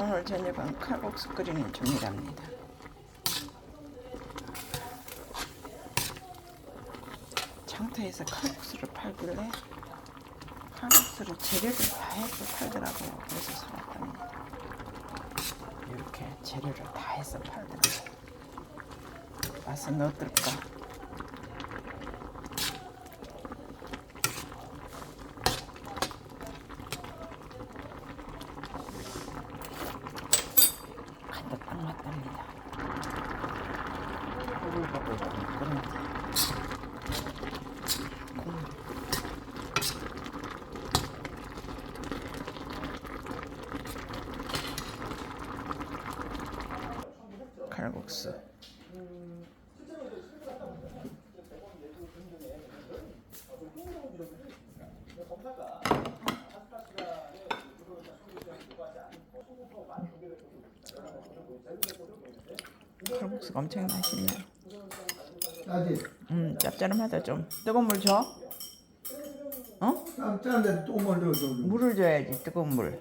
오늘 저녁은 칼국수 끓이는 중이랍니다. 장터에서 칼국수를 팔길래 칼국수를 재료를 다 해서 팔더라고요. 그래서 사왔답니다. 이렇게 재료를 다 해서 팔더라고요. 맛은 어떨까? 간도 딱 맞답니다. 보글보글 끓는데 칼국수 칼국수가 엄청 맛있네. 음 짭짤하다 좀. 뜨거운 물 줘? 어? 짠데 또 멀려 줘. 물을 줘야지 뜨거운 물.